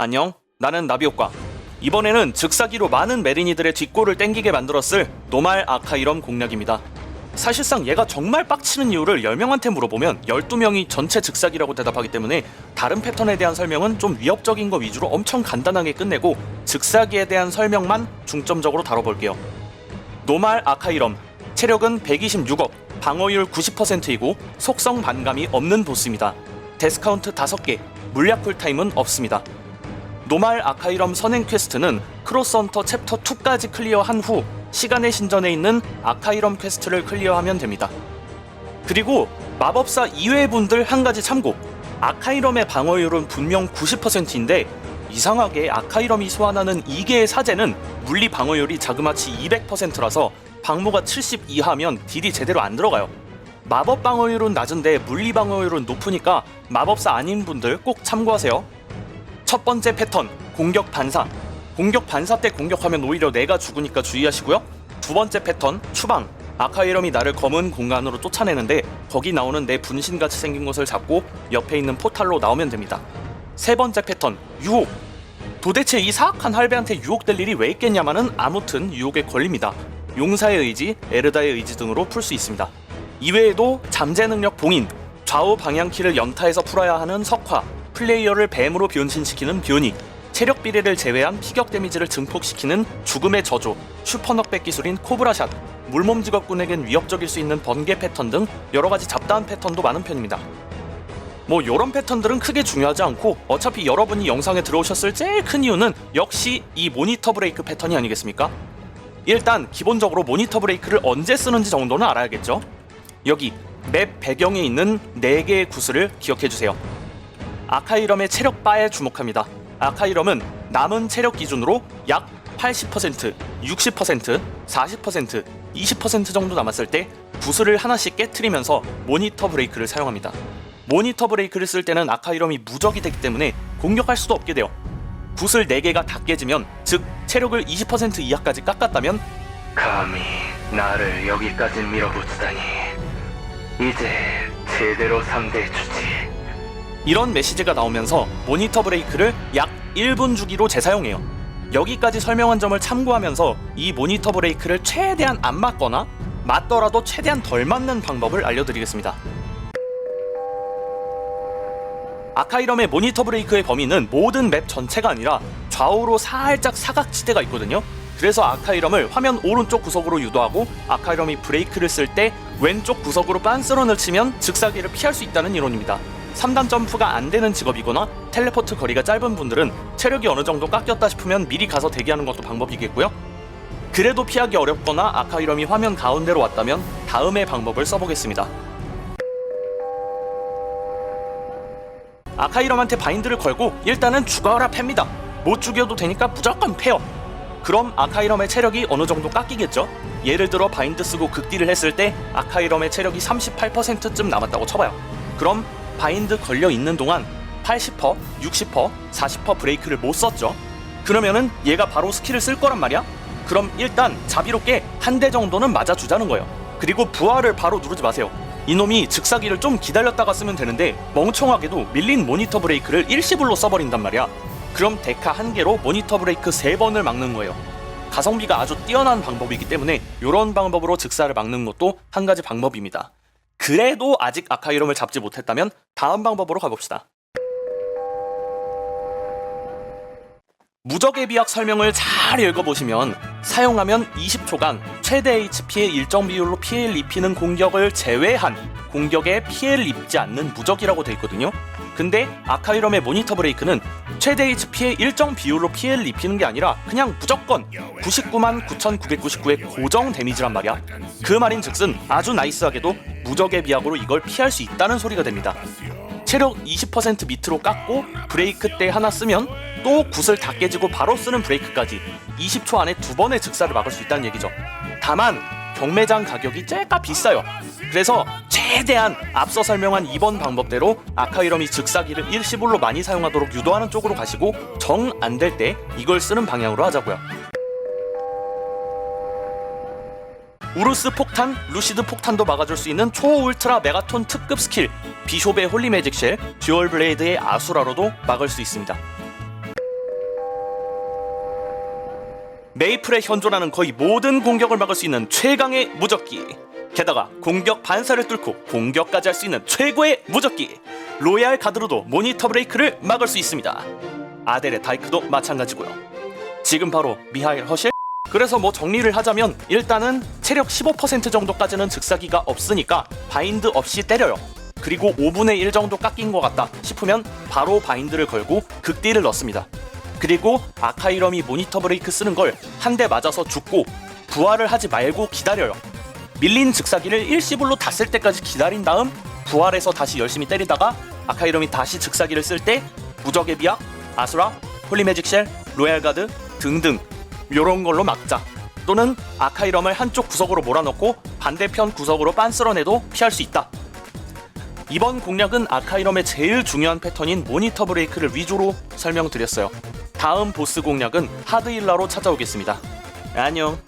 안녕, 나는 나비효과. 이번에는 즉사기로 많은 메리니들의 뒷골을 땡기게 만들었을 노말 아카이럼 공략입니다. 사실상 얘가 정말 빡치는 이유를 10명한테 물어보면 12명이 전체 즉사기라고 대답하기 때문에 다른 패턴에 대한 설명은 좀 위협적인 거 위주로 엄청 간단하게 끝내고 즉사기에 대한 설명만 중점적으로 다뤄볼게요. 노말 아카이럼 체력은 126억, 방어율 90%이고 속성 반감이 없는 보스입니다. 데스카운트 5개, 물약 쿨타임은 없습니다. 노말 아카이럼 선행 퀘스트는 크로스헌터 챕터 2까지 클리어한 후 시간의 신전에 있는 아카이럼 퀘스트를 클리어하면 됩니다. 그리고 마법사 이외 분들 한 가지 참고 아카이럼의 방어율은 분명 90%인데 이상하게 아카이럼이 소환하는 2개의 사제는 물리 방어율이 자그마치 200%라서 방무가 70 이하면 딜이 제대로 안 들어가요. 마법 방어율은 낮은데 물리 방어율은 높으니까 마법사 아닌 분들 꼭 참고하세요. 첫 번째 패턴 공격 반사. 공격 반사 때 공격하면 오히려 내가 죽으니까 주의하시고요. 두 번째 패턴 추방. 아카이럼이 나를 검은 공간으로 쫓아내는데 거기 나오는 내 분신같이 생긴 것을 잡고 옆에 있는 포탈로 나오면 됩니다. 세 번째 패턴 유혹. 도대체 이 사악한 할배한테 유혹될 일이 왜 있겠냐마는 아무튼 유혹에 걸립니다. 용사의 의지, 에르다의 의지 등으로 풀 수 있습니다. 이외에도 잠재 능력 봉인 좌우 방향키를 연타해서 풀어야 하는 석화 플레이어를 뱀으로 변신시키는 뷰닉, 체력 비례를 제외한 피격 데미지를 증폭시키는 죽음의 저주, 슈퍼넉백 기술인 코브라샷, 물몸 직업군에겐 위협적일 수 있는 번개 패턴 등 여러 가지 잡다한 패턴도 많은 편입니다. 뭐 요런 패턴들은 크게 중요하지 않고 어차피 여러분이 영상에 들어오셨을 제일 큰 이유는 역시 이 모니터 브레이크 패턴이 아니겠습니까? 일단 기본적으로 모니터 브레이크를 언제 쓰는지 정도는 알아야겠죠. 여기 맵 배경에 있는 4개의 구슬을 기억해 주세요. 아카이럼의 체력 바에 주목합니다. 아카이럼은 남은 체력 기준으로 약 80%, 60%, 40%, 20% 정도 남았을 때 구슬을 하나씩 깨트리면서 모니터 브레이크를 사용합니다. 모니터 브레이크를 쓸 때는 아카이럼이 무적이 되기 때문에 공격할 수도 없게 돼요. 구슬 4개가 다 깨지면 즉 체력을 20% 이하까지 깎았다면 감히 나를 여기까지 밀어붙이다니 이제 제대로 상대해주지 이런 메시지가 나오면서 모니터 브레이크를 약 1분 주기로 재사용해요. 여기까지 설명한 점을 참고하면서 이 모니터 브레이크를 최대한 안 맞거나 맞더라도 최대한 덜 맞는 방법을 알려드리겠습니다. 아카이럼의 모니터 브레이크의 범위는 모든 맵 전체가 아니라 좌우로 살짝 사각지대가 있거든요. 그래서 아카이럼을 화면 오른쪽 구석으로 유도하고 아카이럼이 브레이크를 쓸 때 왼쪽 구석으로 빤스런을 치면 즉사기를 피할 수 있다는 이론입니다. 3단 점프가 안 되는 직업이거나 텔레포트 거리가 짧은 분들은 체력이 어느 정도 깎였다 싶으면 미리 가서 대기하는 것도 방법이겠고요. 그래도 피하기 어렵거나 아카이럼이 화면 가운데로 왔다면 다음의 방법을 써보겠습니다. 아카이럼한테 바인드를 걸고 일단은 죽어라 팹니다. 못 죽여도 되니까 무조건 패요. 그럼 아카이럼의 체력이 어느 정도 깎이겠죠? 예를 들어 바인드 쓰고 극딜을 했을 때 아카이럼의 체력이 38%쯤 남았다고 쳐봐요. 그럼 바인드 걸려 있는 동안 80%, 60%, 40% 브레이크를 못 썼죠. 그러면은 얘가 바로 스킬을 쓸 거란 말이야. 그럼 일단 자비롭게 한 대 정도는 맞아주자는 거예요. 그리고 부하를 바로 누르지 마세요. 이놈이 즉사기를 좀 기다렸다가 쓰면 되는데 멍청하게도 밀린 모니터 브레이크를 일시불로 써버린단 말이야. 그럼 데카 한 개로 모니터 브레이크 세 번을 막는 거예요. 가성비가 아주 뛰어난 방법이기 때문에 이런 방법으로 즉사를 막는 것도 한 가지 방법입니다. 그래도 아직 아카이럼을 잡지 못했다면 다음 방법으로 가봅시다. 무적의 비약 설명을 잘 읽어보시면 사용하면 20초간 최대 HP의 일정 비율로 피해를 입히는 공격을 제외한 공격에 피해를 입지 않는 무적이라고 되어 있거든요. 근데 아카이럼의 모니터 브레이크는 최대 HP의 일정 비율로 피해를 입히는 게 아니라 그냥 무조건 99만 9,999의 고정 데미지란 말이야. 그 말인 즉슨 아주 나이스하게도 무적의 비약으로 이걸 피할 수 있다는 소리가 됩니다. 체력 20% 밑으로 깎고 브레이크 때 하나 쓰면 또 굿을 다 깨지고 바로 쓰는 브레이크까지 20초 안에 두 번의 즉사를 막을 수 있다는 얘기죠. 다만 경매장 가격이 째까 비싸요. 그래서 최대한 앞서 설명한 이번 방법대로 아카이럼이 즉사기를 일시불로 많이 사용하도록 유도하는 쪽으로 가시고 정 안 될 때 이걸 쓰는 방향으로 하자고요. 우루스 폭탄, 루시드 폭탄도 막아줄 수 있는 초울트라 메가톤 특급 스킬 비숍의 홀리 매직 쉘, 듀얼 블레이드의 아수라로도 막을 수 있습니다. 메이플에 현존하는 거의 모든 공격을 막을 수 있는 최강의 무적기. 게다가 공격 반사를 뚫고 공격까지 할 수 있는 최고의 무적기. 로얄 가드로도 모니터 브레이크를 막을 수 있습니다. 아델의 다이크도 마찬가지고요. 지금 바로 미하일 허실? 그래서 뭐 정리를 하자면 일단은 체력 15% 정도까지는 즉사기가 없으니까 바인드 없이 때려요. 그리고 5분의 1 정도 깎인 것 같다 싶으면 바로 바인드를 걸고 극딜을 넣습니다. 그리고 아카이럼이 모니터 브레이크 쓰는 걸 한 대 맞아서 죽고 부활을 하지 말고 기다려요. 밀린 즉사기를 일시불로 다 쓸 때까지 기다린 다음 부활해서 다시 열심히 때리다가 아카이럼이 다시 즉사기를 쓸 때 무적의 비약, 아수라, 홀리매직쉘, 로얄가드 등등 요런 걸로 막자 또는 아카이럼을 한쪽 구석으로 몰아넣고 반대편 구석으로 빤스러내도 피할 수 있다. 이번 공략은 아카이럼의 제일 중요한 패턴인 모니터 브레이크를 위주로 설명드렸어요. 다음 보스 공략은 하드힐라로 찾아오겠습니다. 안녕.